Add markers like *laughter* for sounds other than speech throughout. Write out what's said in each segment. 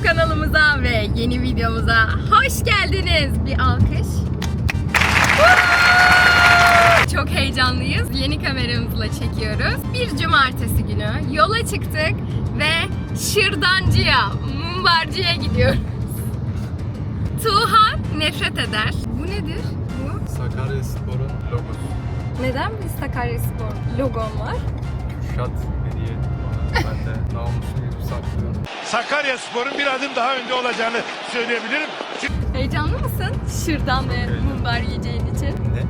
YouTube kanalımıza ve yeni videomuza hoş geldiniz. Bir alkış. Çok heyecanlıyız. Yeni kameramızla çekiyoruz. Bir cumartesi günü yola çıktık ve şırdancıya, mumbarcıya gidiyoruz. Tuğhan nefret eder. Bu nedir? Bu? Sakarya Spor'un logosu. Neden bir Sakaryaspor logon var? Kürşat hediye. Ben de namusum gibi saklıyorum. Sakarya Spor'un bir adım daha önde olacağını söyleyebilirim. Heyecanlı mısın? Şırdan ve mumbar yiyeceğin için. Ne?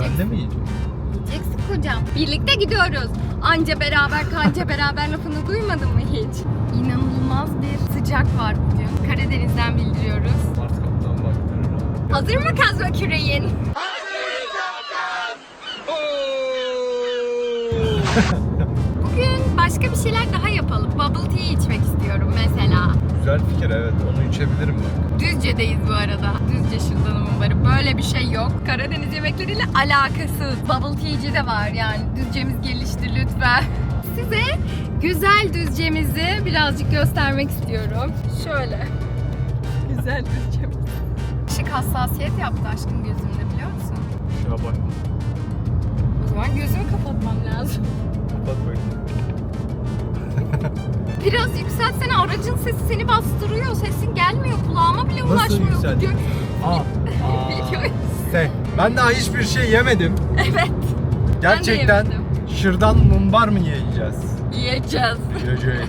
Ben de mi yiyeceğim? Yiyeceksin kocam. Birlikte gidiyoruz. Anca beraber kanca beraber lafını duymadın mı hiç? İnanılmaz bir sıcak var bugün. Karadeniz'den bildiriyoruz. Mart kaptan baktırır. Hazır mı kazma küreğin? Bugün başka bir şeyler daha tea içmek istiyorum mesela. Güzel fikir evet. Onu içebilirim bak. Düzce'deyiz bu arada. Düzce şırdanımın varı. Böyle bir şey yok. Karadeniz yemekleriyle alakasız. Bubble tea'ci de var yani. Düzce'miz gelişti lütfen. Size güzel Düzce'mizi birazcık göstermek istiyorum. Şöyle. Güzel Düzce'miz. Işık hassasiyet yaptı aşkım gözümde biliyor musun? Ya bak. O zaman gözümü kapatmam lazım. Kapat bakayım. *laughs* Biraz yükseltsene aracın sesi seni bastırıyor. Sesin gelmiyor kulağıma bile Nasıl ulaşmıyor. yükselt? Gök- *laughs* Aa. Videoyu- Sen. Ben daha hiçbir şey yemedim. Evet. Gerçekten şırdan mumbar mı yiyeceğiz? Yiyeceğiz. Yiyeceğiz. *laughs*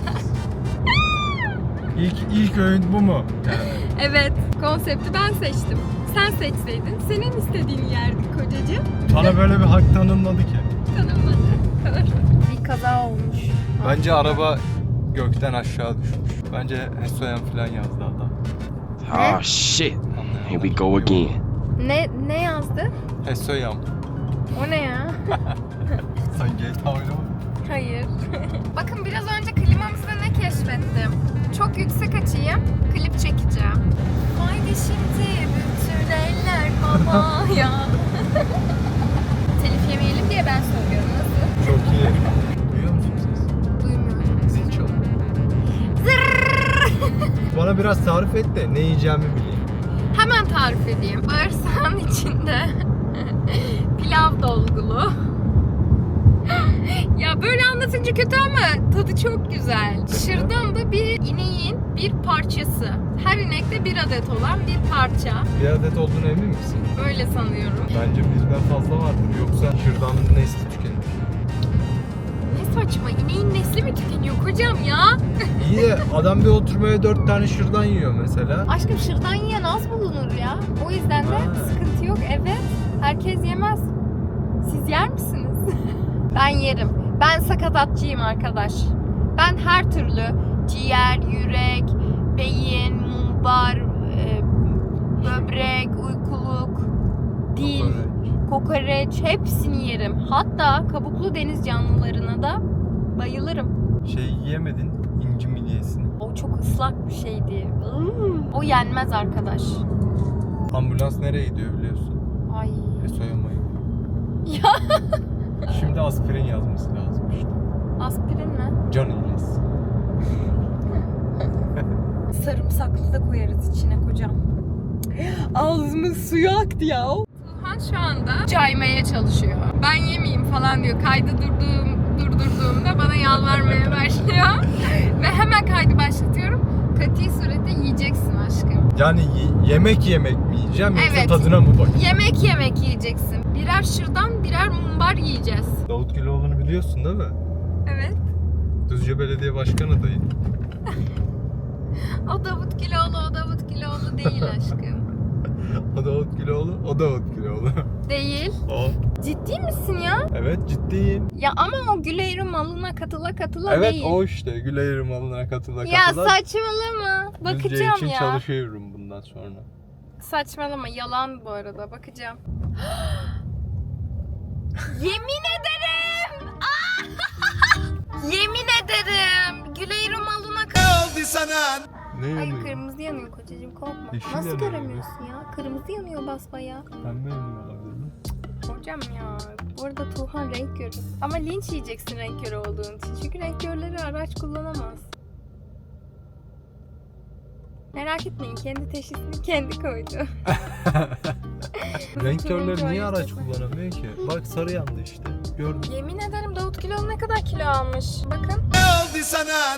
ilk, ilk öğün bu mu? Yani. Evet, konsepti ben seçtim. Sen seçseydin, senin istediğini yerdik kocacığım. Bana böyle bir hak tanınmadı ki. Tanınmadı. Bir kaza olmuş. Bence araba gökten aşağı düşmüş. Bence Esoyan falan yazdı adam. Oh shit. Anlayan Here we go again. Ne ne yazdı? Esoyan. O ne ya? *laughs* Sen GTA oynamadın. Hayır. *laughs* Bakın biraz önce klimamızda ne keşfettim. Çok yüksek açayım, klip çekeceğim. Haydi şimdi bütün eller havaya. *laughs* Telif yemeyelim diye ben söylüyorum. Nasıl? Çok iyi. *laughs* Bana biraz tarif et de ne yiyeceğimi bileyim. Hemen tarif edeyim. Bağırsağın içinde *laughs* pilav dolgulu. *laughs* ya böyle anlatınca kötü ama tadı çok güzel. Şırdan da bir ineğin bir parçası. Her inekte bir adet olan bir parça. Bir adet olduğuna emin misin? Öyle sanıyorum. Bence birden fazla vardır. Yoksa şırdanın nesli tükenir. Saçma ineğin nesli mi tükeniyor kocam ya? *laughs* İyi de adam bir oturmaya dört tane şırdan yiyor mesela. Aşkım şırdan yiyen az bulunur ya. O yüzden de Ha. sıkıntı yok. Evet. Herkes yemez. Siz yer misiniz? *laughs* ben yerim. Ben sakatatçıyım arkadaş. Ben her türlü ciğer, yürek, beyin, mumbar, e, böbrek, uykuluk, dil, kokoreç hepsini yerim. Hatta kabuklu deniz canlılarına da bayılırım. Şey yiyemedin inci midyesini. O çok ıslak bir şeydi. O yenmez arkadaş. Ambulans nereye gidiyor biliyorsun? Ay. Esoyam'a gidiyor. Ya *laughs* Şimdi aspirin yazması lazım işte. aspirin ne? Can iğnesi. *laughs* Sarımsaklı da koyarız içine kocam. *gasps* Ağzımın suyu aktı ya. Tuhan şu anda caymaya çalışıyor. Ben yemeyeyim falan diyor. Kaydı durduğum, durdurduğumda bana yalvarmaya başlıyor. *laughs* Ve hemen kaydı başlatıyorum. Kati surette yiyeceksin aşkım. Yani ye- yemek yemek mi yiyeceğim yoksa Evet. tadına mı bakayım? Yemek yemek yiyeceksin. Birer şırdan, birer mumbar yiyeceğiz. Davut Güloğlu'nu biliyorsun değil mi? Evet. Düzce Belediye Başkan adayı. *laughs* O Davut Kiloğlu, o Davut Kiloğlu değil *laughs* aşkım. O Davut Güloğlu, o Davut Güloğlu. *laughs* Değil. o. Ciddi misin ya? Evet ciddiyim. Ya ama o Güleyr'i malına katıla katıla Evet değil. o işte Gül Eğri katıla Ya katıla. saçmalama. Düzce Bakacağım için ya. çalışıyorum bundan sonra. Saçmalama yalan bu arada bakacağım. *gasps* Yemin ederim. Ah! *laughs* Yemin ederim. Güleyr'i malına katıla. Ne Ay yanıyor? kırmızı yanıyor kocacığım korkma. Yeşil Nasıl yanıyor göremiyorsun ya? Kırmızı yanıyor basbaya. Pembe yanıyor olabilir mi? Hocam ya bu arada Tuğhan renk körü. Ama linç yiyeceksin renk körü olduğun için. Çünkü renk körleri araç kullanamaz. Merak etmeyin kendi teşhisini kendi koydu. *laughs* Renk körleri niye araç kullanamıyor ki? Bak sarı yandı işte. Gördüm. Yemin ederim Davut kilo ne kadar kilo almış. Bakın.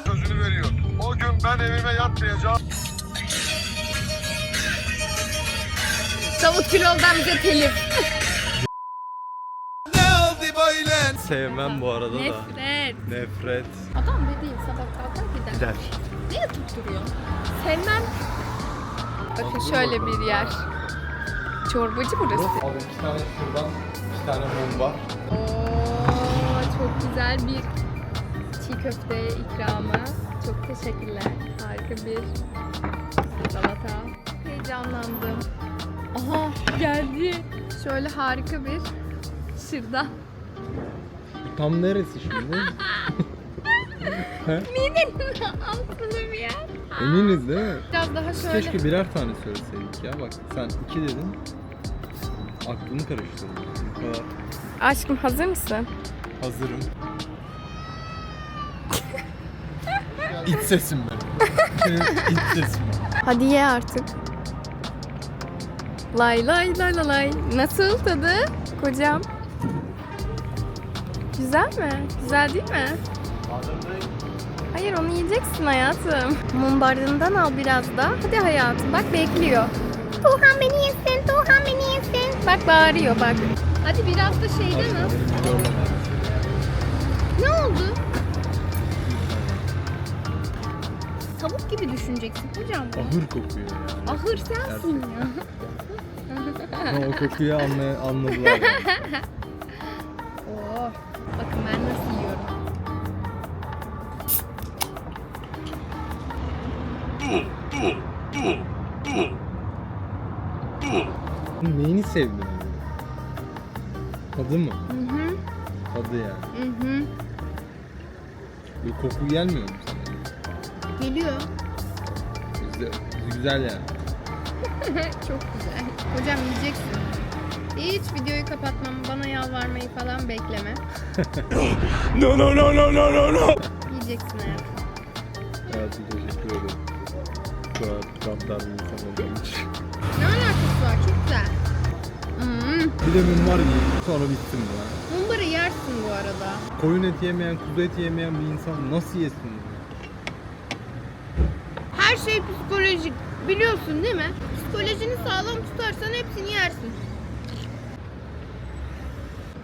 sözünü veriyor. O gün ben evime yatmayacağım. Davut kiloldan bize telif. Sevmem bu arada da. Nefret. Nefret. Adam dediğin sabah kalkar gider. Gider. Niye tutturuyor? Sevmem. Bakın şöyle bir yer. Çorbacı burası. Al iki tane şuradan, iki tane var. Oo, çok güzel bir çiğ köfte ikramı. Çok teşekkürler. Harika bir salata. Heyecanlandım. Aha geldi. Şöyle harika bir şırdan. Tam neresi şimdi? *laughs* Midenin altında bir yer. Eminiz değil mi? Biraz daha şöyle. Keşke birer tane söyleseydik ya. Bak sen iki dedin. Aklını karıştırdın. Bu kadar Aşkım hazır mısın? hazırım. İç sesim benim. *laughs* İç sesim. Hadi ye artık. Lay lay lay lay lay. Nasıl tadı kocam? Güzel mi? Güzel değil mi? Hayır onu yiyeceksin hayatım. Mumbarından al biraz da. Hadi hayatım bak bekliyor. Tuğhan beni yesin, Tuğhan beni yesin. Bak bağırıyor bak. Hadi biraz da şeyden al. Ne oldu? Tavuk gibi düşüneceksin hocam. Ahır kokuyor yani. Ahır sensin ya. Ama o kokuyu anla, anladılar. *laughs* Oo. Bakın ben nasıl Neyini sevdin? Tadı mı? Hı hı. Tadı yani. Hı hı. Bir koku gelmiyor mu? Geliyor. Güzel, güzel yani. *laughs* Çok güzel. Hocam yiyeceksin. Hiç videoyu kapatmamı, bana yalvarmayı falan bekleme. *laughs* No no no no no no no. Yiyeceksin hayatım. Evet teşekkür ederim. Bu kadar gaddar bir insan olduğum için. Ne alakası var? Çok güzel. Bir de mum var yiyeyim sonra bittim ya. Mumbarı yersin bu arada. Koyun eti yemeyen, kuzu eti yemeyen bir insan nasıl yesin bunu? Her şey psikolojik. Biliyorsun değil mi? Psikolojini sağlam tutarsan hepsini yersin.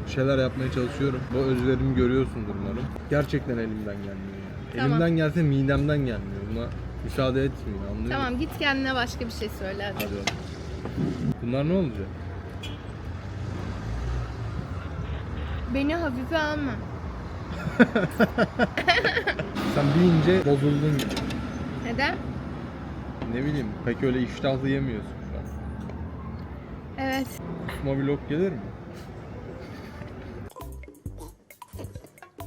Bir şeyler yapmaya çalışıyorum. Bu özverimi görüyorsundur umarım. Gerçekten elimden gelmiyor yani. Tamam. Elimden gelse midemden gelmiyor. Buna müsaade etmiyor anlıyor musun? Tamam git kendine başka bir şey söyle hadi. Bunlar ne olacak? Beni hafife alma. *laughs* Sen bir ince bozuldun gibi. Neden? Ne bileyim pek öyle iştahlı yemiyorsun şu an. Evet. Kusma vlog gelir mi?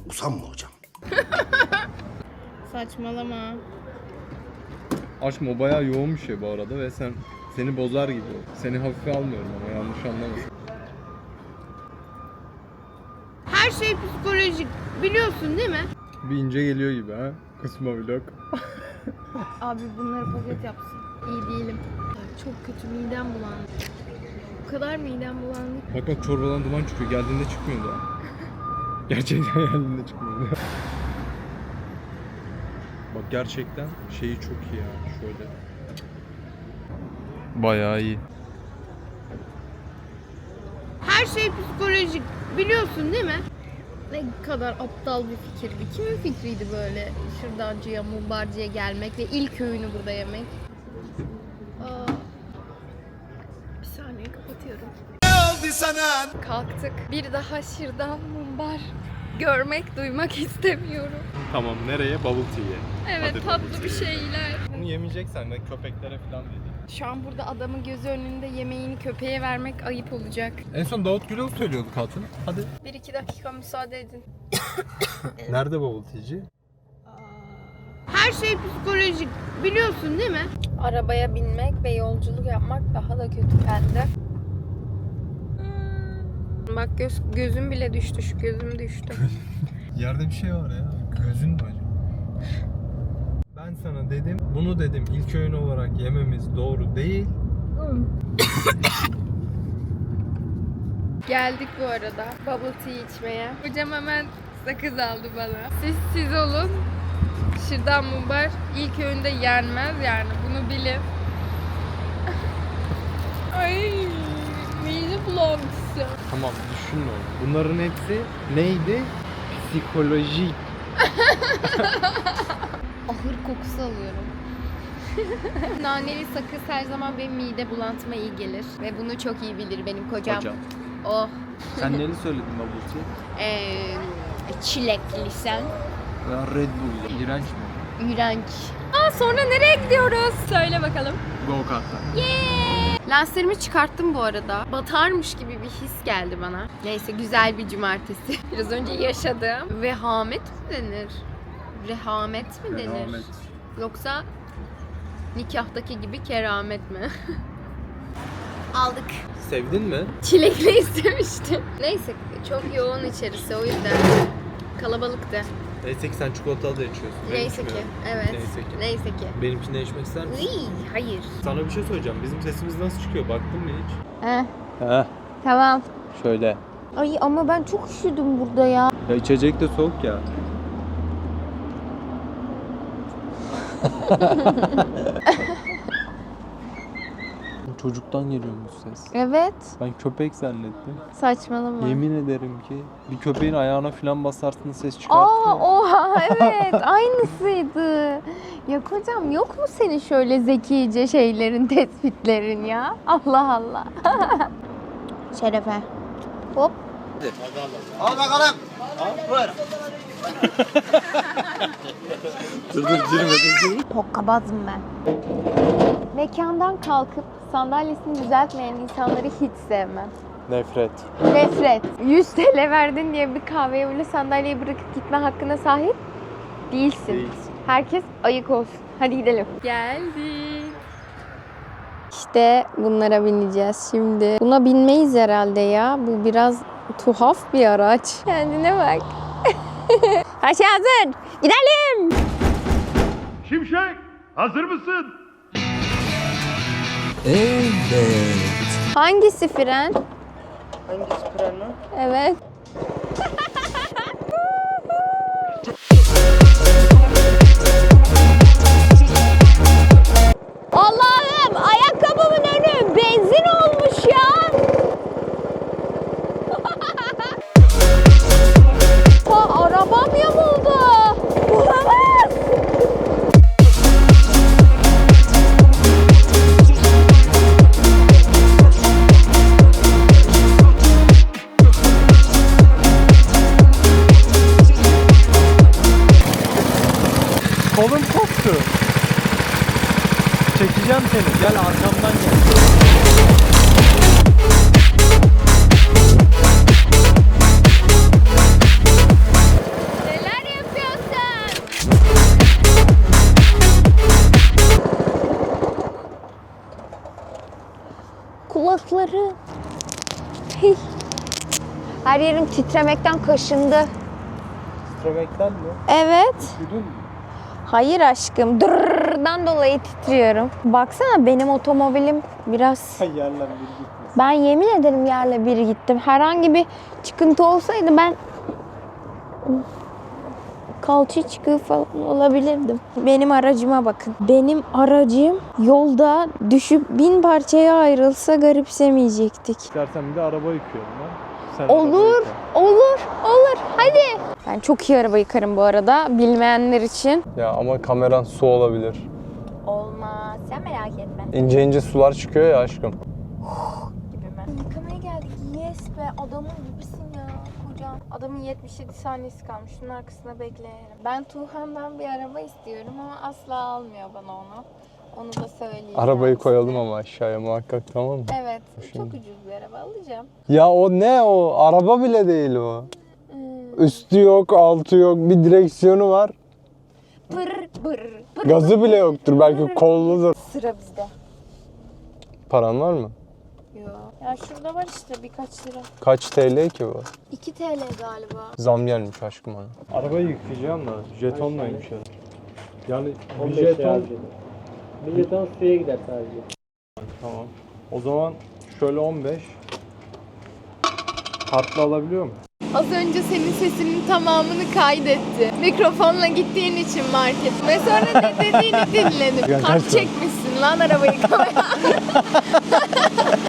Usanma hocam. *laughs* Saçmalama. Aşkım o bayağı yoğun bir şey bu arada ve sen seni bozar gibi. Seni hafife almıyorum ama yanlış anlamasın. Her şey psikolojik. Biliyorsun değil mi? Bir ince geliyor gibi ha. Kısma vlog. *laughs* Abi bunları paket yapsın. İyi değilim. Çok kötü midem bulandı. O kadar midem bulandı. Bak bak çorbadan duman çıkıyor. Geldiğinde çıkmıyordu ha. *laughs* Gerçekten geldiğinde çıkmıyordu. bak gerçekten şeyi çok iyi ya. Şöyle. Bayağı iyi. Her şey psikolojik. Biliyorsun değil mi? Ne kadar aptal bir fikirdi. Kimin fikriydi böyle şırdancıya, mumbarcıya gelmek ve ilk öğünü burada yemek? Aa. Bir saniye kapatıyorum. Kalktık. Bir daha şırdan, mumbar görmek, duymak istemiyorum. Tamam nereye? Bubble tea'ye. Evet Hadi tatlı bir şeyler. Bunu yemeyeceksen ben köpeklere falan dedim. Şu an burada adamın gözü önünde yemeğini köpeğe vermek ayıp olacak. En son Davut Gül'ü söylüyorduk hatun. Hadi. Bir iki dakika müsaade edin. *coughs* Nerede tea'ci? Her şey psikolojik. Biliyorsun değil mi? Arabaya binmek ve yolculuk yapmak daha da kötü bende. Bak göz, gözüm bile düştü. Şu gözüm düştü. *laughs* Yerde bir şey var ya. Gözün mü acaba? *laughs* Sana dedim, bunu dedim ilk öğün olarak yememiz doğru değil. Geldik bu arada bubble tea içmeye. Hocam hemen sakız aldı bana. Siz siz olun. Şırdan mumbar ilk öğünde yenmez yani bunu bilin. *laughs* Ay mide bulantısı. Tamam düşünme onu. Bunların hepsi neydi? Psikolojik. *laughs* Ahır kokusu alıyorum. *laughs* Naneli sakız her zaman benim mide bulantıma iyi gelir. Ve bunu çok iyi bilir benim kocam. Hocam. Oh. Sen *laughs* neli söyledin babacı? Ee, çilekli sen. Ya Red Bull. İğrenç mi? İğrenç. Aa sonra nereye gidiyoruz? Söyle bakalım. Go kartlar. Yeah! Lenslerimi çıkarttım bu arada. Batarmış gibi bir his geldi bana. Neyse güzel bir cumartesi. *laughs* Biraz önce yaşadım. Vehamet mi denir? Rehamet mi denir? Rehamet. Yoksa nikahtaki gibi keramet mi? *laughs* Aldık. Sevdin mi? Çilekli istemiştim. Neyse çok yoğun içerisi o yüzden. Kalabalıktı. Neyse ki sen çikolatalı da içiyorsun. Ben Neyse ki. içmiyorum. Evet. Neyse ki. Neyse ki. Benimkini içmek ister misin? Iy, hayır. Sana bir şey söyleyeceğim. Bizim sesimiz nasıl çıkıyor? Baktın mı hiç? Heh, He. tamam. Şöyle. Ay ama ben çok üşüdüm burada ya. Ya içecek de soğuk ya. *laughs* Çocuktan geliyor bu ses. Evet. Ben köpek zannettim. Saçmalama. Yemin ederim ki bir köpeğin ayağına falan basarsın ses çıkartıyor. Aa oha *laughs* evet aynısıydı. Ya kocam yok mu senin şöyle zekice şeylerin tespitlerin ya? Allah Allah. *laughs* Şerefe. Hop. Al bakalım. Dur dur girme dur. Hokkabazım ben. Mekandan kalkıp sandalyesini düzeltmeyen insanları hiç sevmem. Nefret. Nefret. 100 TL verdin diye bir kahveye bile sandalyeyi bırakıp gitme hakkına sahip değilsin. Değilsin. Herkes ayık olsun. Hadi gidelim. Geldik. İşte bunlara bineceğiz şimdi. Buna binmeyiz herhalde ya. Bu biraz tuhaf bir araç. Kendine bak. *laughs* *laughs* Her şey hazır. Gidelim. Şimşek hazır mısın? Hangisi fren? Hangisi fren lan? Evet. Arabam yamuldu. Olamaz. Kolum koptu. Çekeceğim seni. Gel arkamdan gel. Her yerim titremekten kaşındı. Titremekten mi? Evet. Üşüdün mü? Hayır aşkım. Dırrrrdan dolayı titriyorum. Baksana benim otomobilim biraz... *laughs* Yerler bir gitmesin. Ben yemin ederim yerle bir gittim. Herhangi bir çıkıntı olsaydı ben kalça çıkığı falan olabilirdim. Benim aracıma bakın. Benim aracım yolda düşüp bin parçaya ayrılsa garipsemeyecektik. İstersen bir de araba yıkıyorum ben. Sen Olur. Olur, olur. Hadi. Ben çok iyi araba yıkarım bu arada. Bilmeyenler için. Ya ama kameran su olabilir. Olmaz. Sen merak etme. İnce ince sular çıkıyor ya aşkım. Yıkamaya geldik. Yes be. Adamın gibisin ya. Kocam. Adamın 77 saniyesi kalmış. Şunun arkasına bekleyelim. Ben Tuhan'dan bir araba istiyorum ama asla almıyor bana onu. Onu da söyleyeyim. Arabayı ben koyalım size. ama aşağıya muhakkak tamam mı? Evet. Şimdi. Çok ucuz bir araba alacağım. Ya o ne o? Araba bile değil o. Hmm. Üstü yok, altı yok, bir direksiyonu var. Pır pır pır. Gazı bile yoktur. Belki kolludur. Sıra bizde. Paran var mı? Yok. Ya şurada var işte birkaç lira. Kaç TL ki bu? 2 TL galiba. Zam gelmiş aşkım ona. Arabayı yıkayacağım da jetonlaymış ya. Yani 15 bir jeton jeton suya gider sadece. tamam. O zaman şöyle 15 kartla alabiliyor mu? Az önce senin sesinin tamamını kaydetti. Mikrofonla gittiğin için market. Ve sonra ne dediğini *laughs* dinledim. Ya Kart çekmişsin lan arabayı yıkamaya.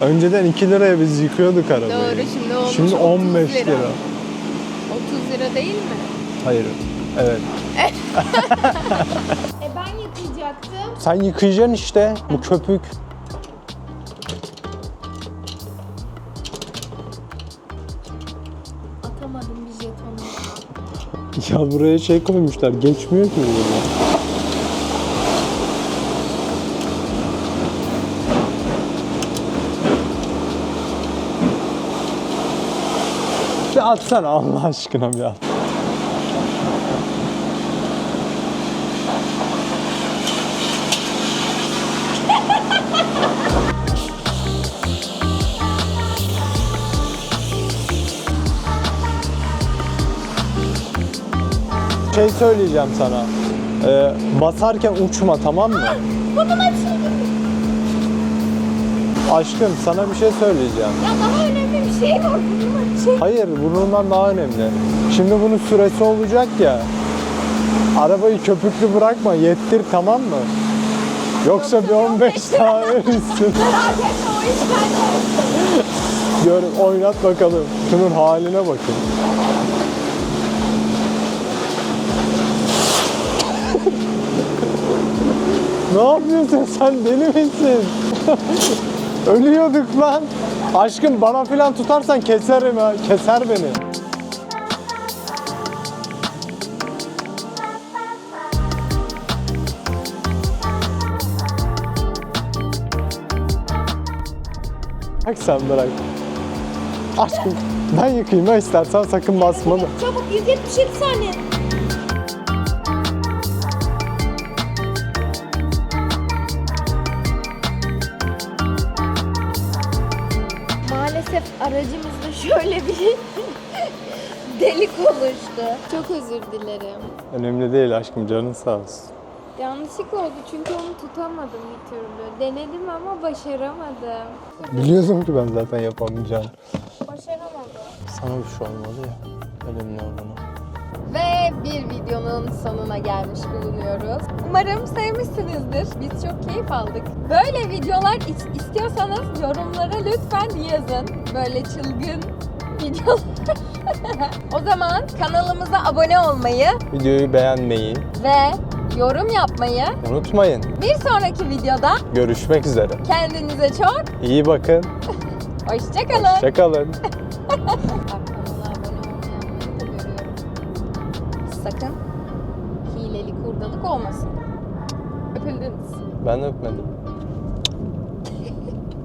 *laughs* Önceden 2 liraya biz yıkıyorduk arabayı. Doğru şimdi olmuş Şimdi 30 15 lira. 30 lira değil mi? Hayır. Evet. *laughs* Yıkayacaktım. Sen yıkayacaksın işte bu köpük. Atamadım bir jetonu. Ya buraya şey koymuşlar. Geçmiyor ki burada. Bir atsana Allah aşkına bir at. Şey söyleyeceğim sana. Ee, basarken uçma tamam mı? Aşkım sana bir şey söyleyeceğim. Ya daha önemli bir şey var. Bunu açayım. Hayır burnundan daha önemli. Şimdi bunun süresi olacak ya. Arabayı köpüklü bırakma yettir tamam mı? Yoksa bir 15 daha verirsin. *laughs* Merak etme o iş bende. Gör, oynat bakalım. Şunun haline bakın. Ne yapıyorsun sen deli misin? *laughs* Ölüyorduk lan. Aşkım bana filan tutarsan keserim ha. Keser beni. Bak sen bırak. Aşkım ben yıkayayım ha istersen sakın basma da. Çabuk 177 saniye. Maalesef aracımızda şöyle bir *laughs* delik oluştu. Çok özür dilerim. Önemli değil aşkım canın sağ olsun. Yanlışlık oldu çünkü onu tutamadım bir türlü. Denedim ama başaramadım. Biliyordum ki ben zaten yapamayacağım. Başaramadım. Sana bir şey olmadı ya. Önemli olduğunu. Ve bir videonun sonuna gelmiş bulunuyoruz. Umarım sevmişsinizdir. Biz çok keyif aldık. Böyle videolar is- istiyorsanız yorumlara lütfen yazın. Böyle çılgın videolar. *laughs* o zaman kanalımıza abone olmayı Videoyu beğenmeyi ve yorum yapmayı unutmayın. bir sonraki videoda Görüşmek üzere. kendinize çok İyi bakın. *laughs* hoşçakalın. Hoşçakalın. *laughs* Sakın hileli kurdalık olmasın. Ben öpmedim.